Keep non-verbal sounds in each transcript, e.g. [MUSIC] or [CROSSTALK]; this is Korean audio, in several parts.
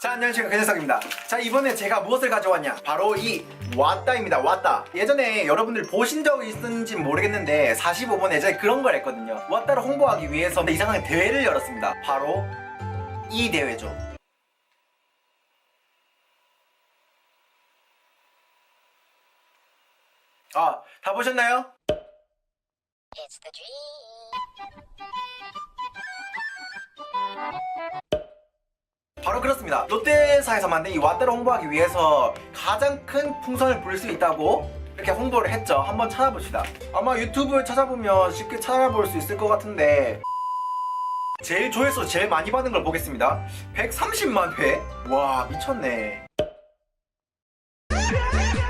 자 안녕하십니까 그녀석입니다. 자 이번에 제가 무엇을 가져왔냐? 바로 이 왔다입니다. 왔다. 예전에 여러분들 보신 적 있는지 모르겠는데 45번 예전에 그런 걸 했거든요. 왔다를 홍보하기 위해서 이상한 대회를 열었습니다. 바로 이 대회죠. 아 다 보셨나요? It's the dream. 바로 그렇습니다. 롯데사에서 만든 이 왓다를 홍보하기 위해서 가장 큰 풍선을 불 수 있다고 이렇게 홍보를 했죠. 한번 찾아봅시다. 아마 유튜브에 찾아보면 쉽게 찾아볼 수 있을 것 같은데 제일 조회수 제일 많이 받은 걸 보겠습니다. 130만 회? 와 미쳤네.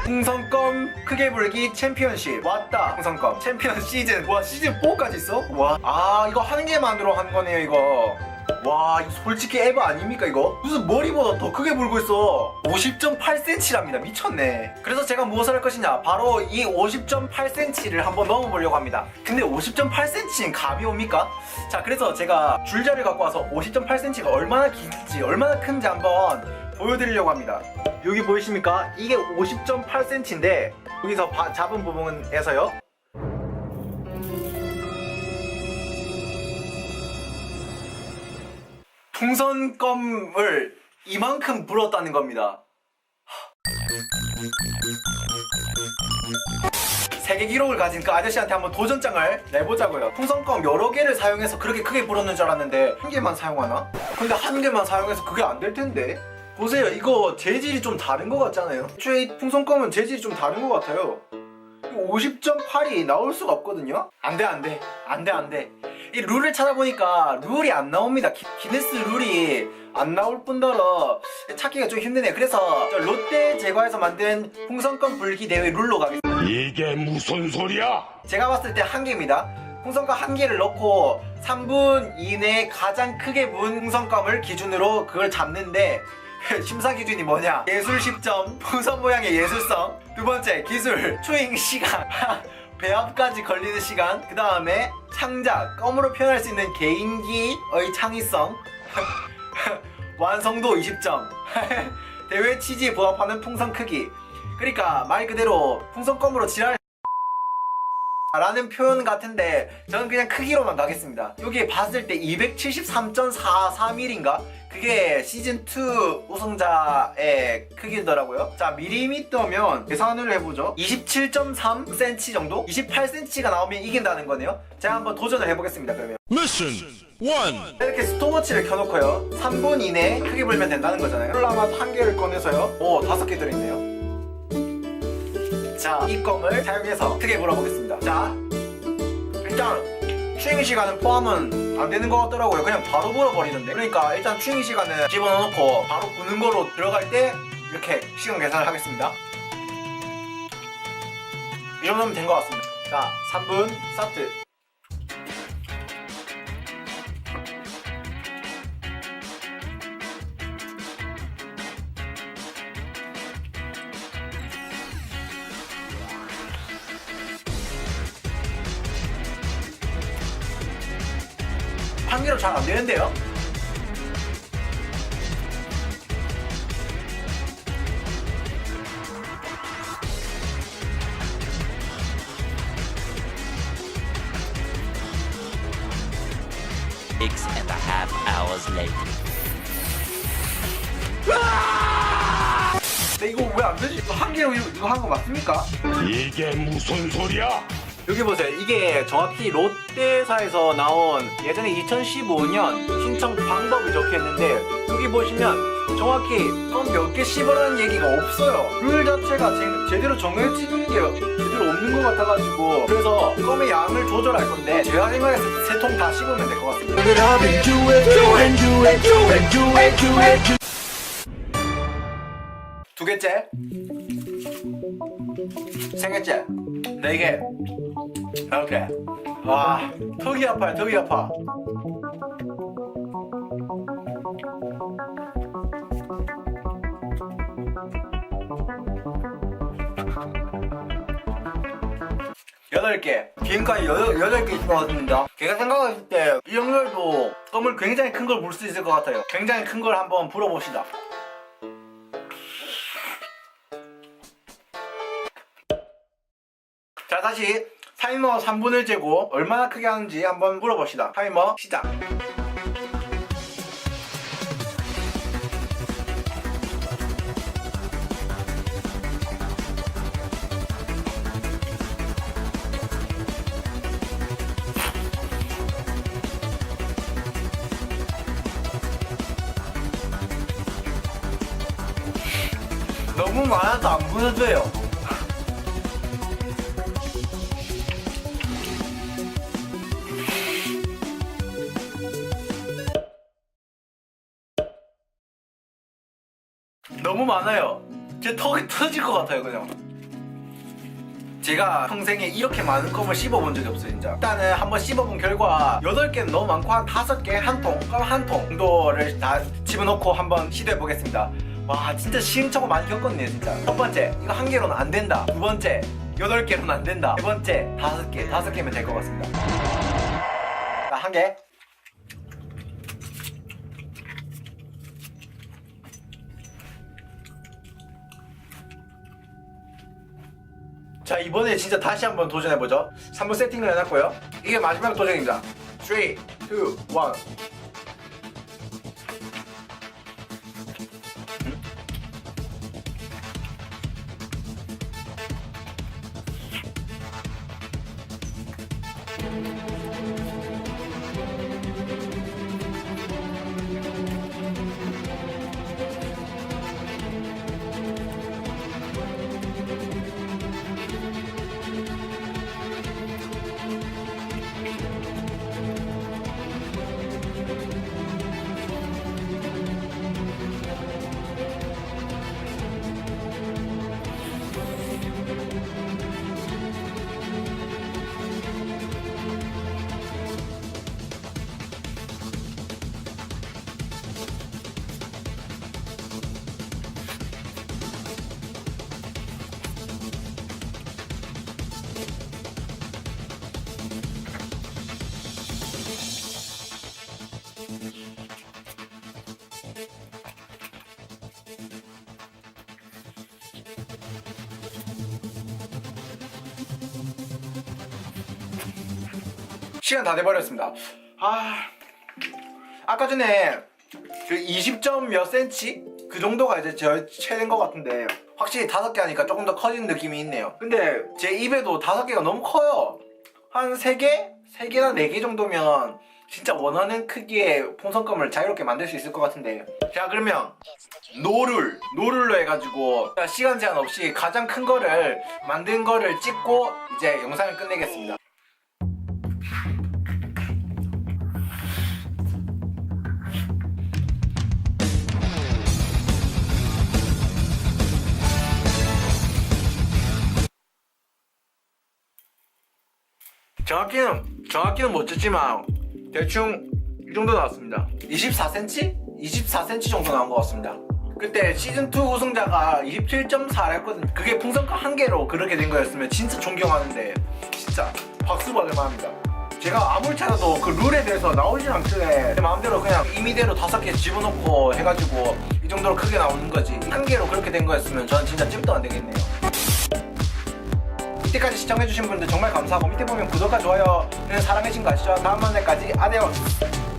풍선껌 크게 불기 챔피언십 왔다 풍선껌 챔피언 시즌 와 시즌 4까지 있어? 와아 이거 한 개만으로 한 거네요 이거 와 이거 솔직히 에바 아닙니까 이거? 무슨 머리보다 더 크게 불고 있어. 50.8cm랍니다. 미쳤네. 그래서 제가 무엇을 할 것이냐? 바로 이 50.8cm를 한번 넣어보려고 합니다. 근데 50.8cm는 감이 옵니까? 자 그래서 제가 줄자를 갖고 와서 50.8cm가 얼마나 길지 얼마나 큰지 한번 보여드리려고 합니다. 여기 보이십니까? 이게 50.8cm인데 여기서 바- 잡은 부분에서요 풍선껌을 이만큼 불었다는 겁니다. 세계 기록을 가진 그 아저씨한테 한번 도전장을 내보자고요. 풍선껌 여러 개를 사용해서 그렇게 크게 불었는 줄 알았는데 한 개만 사용하나? 근데 한 개만 사용해서 그게 안 될 텐데. 보세요, 이거 재질이 좀 다른 것 같잖아요. 애초에 이 풍선껌은 재질이 좀 다른 것 같아요. 50.8이 나올 수가 없거든요? 안 돼, 안 돼. 안 돼, 안 돼. 이 룰을 찾아보니까 룰이 안 나옵니다. 기, 기네스 룰이 안 나올 뿐더러 찾기가 좀 힘드네요. 그래서 저 롯데 제과에서 만든 풍선껌 불기 대회 룰로 가겠습니다. 이게 무슨 소리야? 제가 봤을 때 한 개입니다. 풍선껌 한 개를 넣고 3분 이내에 가장 크게 분 풍선껌을 기준으로 그걸 잡는데 [LAUGHS] 심사 기준이 뭐냐? 예술 10점, 풍선 모양의 예술성. 두 번째, 기술, 추잉 시간. [LAUGHS] 배합까지 걸리는 시간. 그 다음에 창작, 껌으로 표현할 수 있는 개인기의 창의성. [LAUGHS] 완성도 20점. [LAUGHS] 대회 취지에 부합하는 풍선 크기. 그러니까 말 그대로 풍선 껌으로 지랄 라는 표현 같은데 저는 그냥 크기로만 가겠습니다. 여기 봤을 때 273.43mm인가? 그게 시즌2 우승자의 크기더라고요. 자, 미리미터면 계산을 해보죠. 27.3cm 정도? 28cm가 나오면 이긴다는 거네요. 제가 한번 도전을 해보겠습니다, 그러면. Mission 1 이렇게 스톱워치를 켜놓고요. 3분 이내에 크게 불면 된다는 거잖아요. 콜라맛 한 개를 꺼내서요. 오, 다섯 개 들어있네요. 자, 이 껌을 사용해서 크게 불어보겠습니다. 자, 일단 추잉 시간은 포함은 안 되는 것 같더라고요. 그냥 바로 불어버리는데. 그러니까 일단 추잉 시간은 집어넣고 바로 부는 거로 들어갈 때 이렇게 시간 계산을 하겠습니다. 이 정도면 된 것 같습니다. 자, 3분 스타트. 한 개로 잘안 되는데요? Six and a half hours later. 근데 이거 왜 안 되지? 이거 한 개로 이거 한 거 맞습니까? 이게 무슨 소리야? 여기 보세요. 이게 정확히 롯데사에서 나온 예전에 2015년 신청 방법이 적혀 있는데 여기 보시면 정확히 껌몇개 씹으라는 얘기가 없어요. 룰 자체가 제, 제대로 정해진 게 제대로 없는 것 같아가지고 그래서 껌의 양을 조절할 건데 제가 생각해서 세통 다 씹으면 될 것 같습니다. 두 개째, 세 개째, 네 개. 이렇게. 와, 턱이 아파요, 턱이 아파. 여덟 개. 지금까지 여덟, 여덟 개 있었습니다. 제가 생각했을 때, 이 정도도 껌을 굉장히 큰걸물수 있을 것 같아요. 굉장히 큰 걸 한번 불어봅시다. 자 다시 타이머 3분을 재고 얼마나 크게 하는지 한번 물어봅시다. 타이머 시작. 너무 많아서 안 부서져요 너무 많아요. 제 턱이 터질 것 같아요, 그냥. 제가 평생에 이렇게 많은 껌을 씹어본 적이 없어요, 진짜. 일단은 한번 씹어본 결과 8개는 너무 많고 한 5개, 한 통, 껌 한 통 정도를 다 집어넣고 한번 시도해보겠습니다. 와, 진짜 시행착오 많이 겪었네요, 진짜. 첫 번째, 이거 한 개로는 안 된다. 두 번째, 8개로는 안 된다. 세 번째, 다섯 개, 다섯 개면 될 것 같습니다. 자, 한 개. 자 이번에 진짜 다시 한번 도전해보죠. 3번 세팅을 해놨고요. 이게 마지막 도전입니다. 3, 2, 1 시간 다 돼버렸습니다. 아, 아까 전에 그 20점 몇 센치 그 정도가 이제 제 최대인 것 같은데 확실히 다섯 개 하니까 조금 더 커진 느낌이 있네요. 근데 제 입에도 다섯 개가 너무 커요. 한 세 개, 세 개나 네 개 정도면 진짜 원하는 크기의 풍선껌을 자유롭게 만들 수 있을 것 같은데. 자 그러면. 노룰 노룰로 해가지고 시간 제한 없이 가장 큰 거를 만든 거를 찍고 이제 영상을 끝내겠습니다. 정확히는 정확히는 못 쳤지만 대충 이 정도 나왔습니다. 24cm? 24cm 정도 나온 것 같습니다. 그때 시즌 2 우승자가 27.4를 했거든요. 그게 풍선껌 한 개로 그렇게 된 거였으면 진짜 존경하는데 진짜 박수 받을 만합니다. 제가 아무리 찾아도 그 룰에 대해서 나오진 않길래 제 마음대로 그냥 임의대로 다섯 개 집어넣고 해가지고 이 정도로 크게 나오는 거지 한 개로 그렇게 된 거였으면 저는 진짜 찜도 안 되겠네요. 이때까지 시청해주신 분들 정말 감사하고 밑에 보면 구독과 좋아요는 사랑해주신 거 아시죠? 다음 만날까지 아데오스